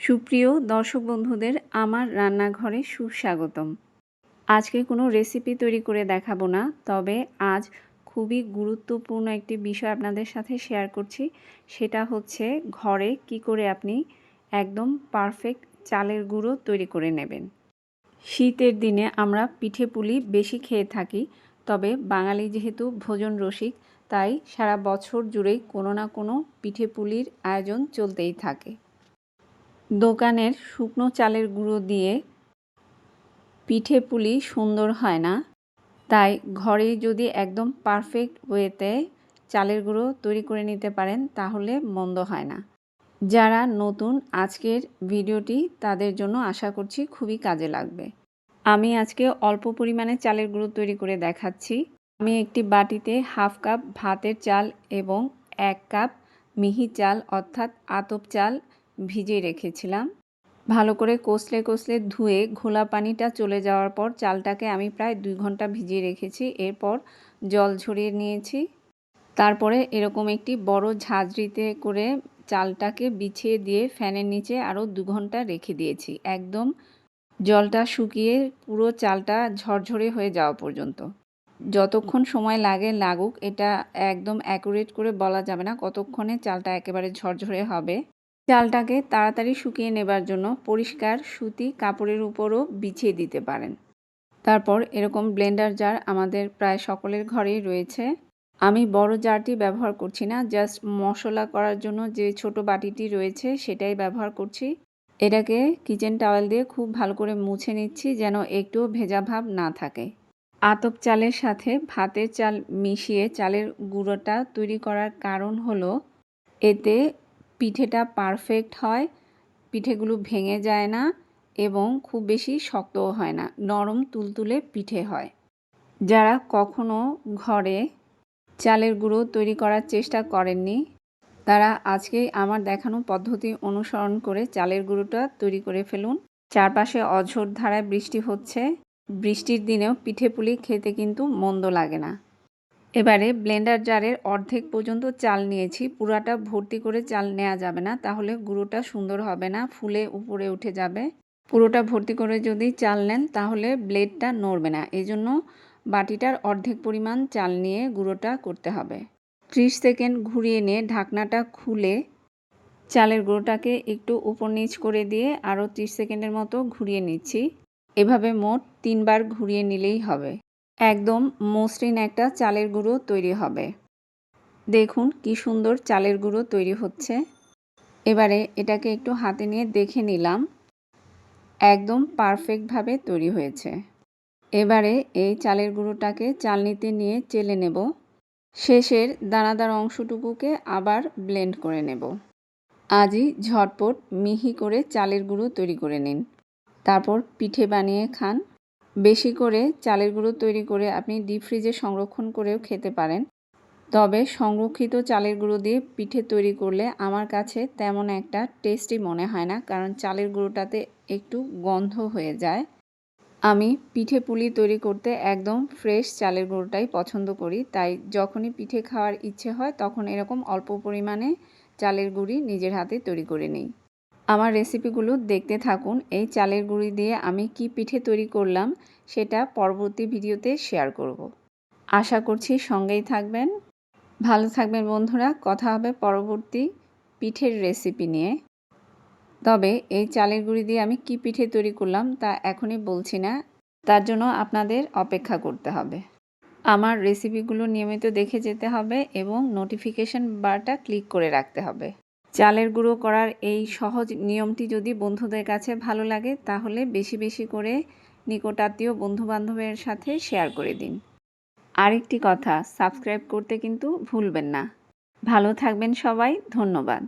সুপ্রিয় দর্শক বন্ধুদের, আমার রান্নাঘরে সুস্বাগতম। আজকে কোনো রেসিপি তৈরি করে দেখাবো না, তবে আজ খুবই গুরুত্বপূর্ণ একটি বিষয় আপনাদের সাথে শেয়ার করছি। সেটা হচ্ছে ঘরে কি করে আপনি একদম পারফেক্ট চালের গুঁড়ো তৈরি করে নেবেন। শীতের দিনে আমরা পিঠে পুলি বেশি খেয়ে থাকি, তবে বাঙালি যেহেতু ভোজন রসিক, তাই সারা বছর জুড়েই কোনো না কোনো পিঠে পুলির আয়োজন চলতেই থাকে। দোকানের শুকনো চালের গুঁড়ো দিয়ে পিঠে পুলি সুন্দর হয় না। তাই ঘরেই যদি একদম পারফেক্ট ওয়েতে চালের গুঁড়ো তৈরি করে নিতে পারেন, তাহলে মন্দ হয় না। যারা নতুন, আজকের ভিডিওটি তাদের জন্য আশা করছি খুবই কাজে লাগবে। আমি আজকে অল্প পরিমাণে চালের গুঁড়ো তৈরি করে দেখাচ্ছি। আমি একটি বাটিতে হাফ কাপ ভাতের চাল এবং এক কাপ মিহি চাল, অর্থাৎ আতপ চাল ভিজিয়ে রেখেছিলাম। ভালো করে কষলে কষলে ধুয়ে ঘোলা পানিটা চলে যাওয়ার পর চালটাকে আমি প্রায় দুই ঘণ্টা ভিজিয়ে রেখেছি। এরপর জল ঝরিয়ে নিয়েছি। তারপরে এরকম একটি বড় ঝাঁঝরিতে করে চালটাকে বিছিয়ে দিয়ে ফ্যানের নিচে আরও দু ঘণ্টা রেখে দিয়েছি। একদম জলটা শুকিয়ে পুরো চালটা ঝরঝরে হয়ে যাওয়া পর্যন্ত। যতক্ষণ সময় লাগে লাগুক, এটা একদম অ্যাকুরেট করে বলা যাবে না কতক্ষণে চালটা একেবারে ঝরঝরে হবে। চালটাকে তাড়াতাড়ি শুকিয়ে নেবার জন্য পরিষ্কার সুতি কাপড়ের উপরও বিছিয়ে দিতে পারেন। তারপর এরকম ব্লেন্ডার জার আমাদের প্রায় সকলের ঘরেই রয়েছে। আমি বড় জারটি ব্যবহার করছি না, জাস্ট মশলা করার জন্য যে ছোট বাটিটি রয়েছে সেটাই ব্যবহার করছি। এটাকে কিচেন টাওয়েল দিয়ে খুব ভালো করে মুছে নিচ্ছি যেন একটুও ভেজা ভাব না থাকে। আতপ চালের সাথে ভাতের চাল মিশিয়ে চালের গুঁড়োটা তৈরি করার কারণ হলো, এতে পিঠেটা পারফেক্ট হয়, পিঠেগুলো ভেঙে যায় না এবং খুব বেশি শক্তও হয় না, নরম তুলতুলে পিঠে হয়। যারা কখনো ঘরে চালের গুঁড়ো তৈরি করার চেষ্টা করেননি, তারা আজকেই আমার দেখানো পদ্ধতি অনুসরণ করে চালের গুঁড়োটা তৈরি করে ফেলুন। চারপাশে অঝোর ধারায় বৃষ্টি হচ্ছে, বৃষ্টির দিনেও পিঠে পুলি খেতে কিন্তু মন্দ লাগে না। এবারে ব্লেন্ডার জারের অর্ধেক পর্যন্ত চাল নিয়েছি। পুরাটা ভর্তি করে চাল নেওয়া যাবে না, তাহলে গুঁড়োটা সুন্দর হবে না, ফুলে উপরে উঠে যাবে। পুরোটা ভর্তি করে যদি চাল নেন, তাহলে ব্লেডটা নড়বে না। এই জন্য বাটিটার অর্ধেক পরিমাণ চাল নিয়ে গুঁড়োটা করতে হবে। ত্রিশ সেকেন্ড ঘুরিয়ে নিয়ে ঢাকনাটা খুলে চালের গুঁড়োটাকে একটু উপর নিচ করে দিয়ে আরও ত্রিশ সেকেন্ডের মতো ঘুরিয়ে নিচ্ছি। এভাবে মোট তিনবার ঘুরিয়ে নিলেই হবে। একদম মসৃণ একটা চালের গুঁড়ো তৈরি হবে। দেখুন কি সুন্দর চালের গুঁড়ো তৈরি হচ্ছে। এবারে এটাকে একটু হাতে নিয়ে দেখে নিলাম। একদম পারফেক্টভাবে তৈরি হয়েছে। এবারে এই চালের গুঁড়োটাকে চালনিতে নিয়ে চেলে নেব। শেষের দানাদার অংশটুকুকে আবার ব্লেন্ড করে নেব। আজই ঝটপট মিহি করে চালের গুঁড়ো তৈরি করে নিন। তারপর পিঠে বানিয়ে খান। বেশি করে চালের গুঁড়ো তৈরি করে আপনি ডিপ ফ্রিজে সংরক্ষণ করেও খেতে পারেন। তবে সংরক্ষিত চালের গুঁড়ো দিয়ে পিঠে তৈরি করলে আমার কাছে তেমন একটা টেস্টি মনে হয় না, কারণ চালের গুঁড়োটাতে একটু গন্ধ হয়ে যায়। আমি পিঠে পুলি তৈরি করতে একদম ফ্রেশ চালের গুঁড়োটাই পছন্দ করি, তাই যখনই পিঠে খাওয়ার ইচ্ছে হয় তখন এরকম অল্প পরিমাণে চালের গুঁড়ি নিজের হাতে তৈরি করে নিই। আমার রেসিপিগুলো দেখতে থাকুন। এই চালের গুঁড়ি দিয়ে আমি কি পিঠে তৈরি করলাম সেটা পরবর্তী ভিডিওতে শেয়ার করব। আশা করছি সঙ্গেই থাকবেন। ভালো থাকবেন বন্ধুরা। কথা হবে পরবর্তী পিঠের রেসিপি নিয়ে। তবে এই চালের গুঁড়ি দিয়ে আমি কি পিঠে তৈরি করলাম তা এখনই বলছি না। তার জন্য আপনাদের অপেক্ষা করতে হবে। আমার রেসিপিগুলো নিয়মিত দেখে যেতে হবে এবং নোটিফিকেশন বারটা ক্লিক করে রাখতে হবে। চালের গুঁড়ো করার এই সহজ নিয়মটি যদি বন্ধুদের কাছে ভালো লাগে, তাহলে বেশি বেশি করে নিকটাত্মীয় বন্ধুবান্ধবের সাথে শেয়ার করে দিন। আরেকটি কথা, সাবস্ক্রাইব করতে কিন্তু ভুলবেন না। ভালো থাকবেন সবাই, ধন্যবাদ।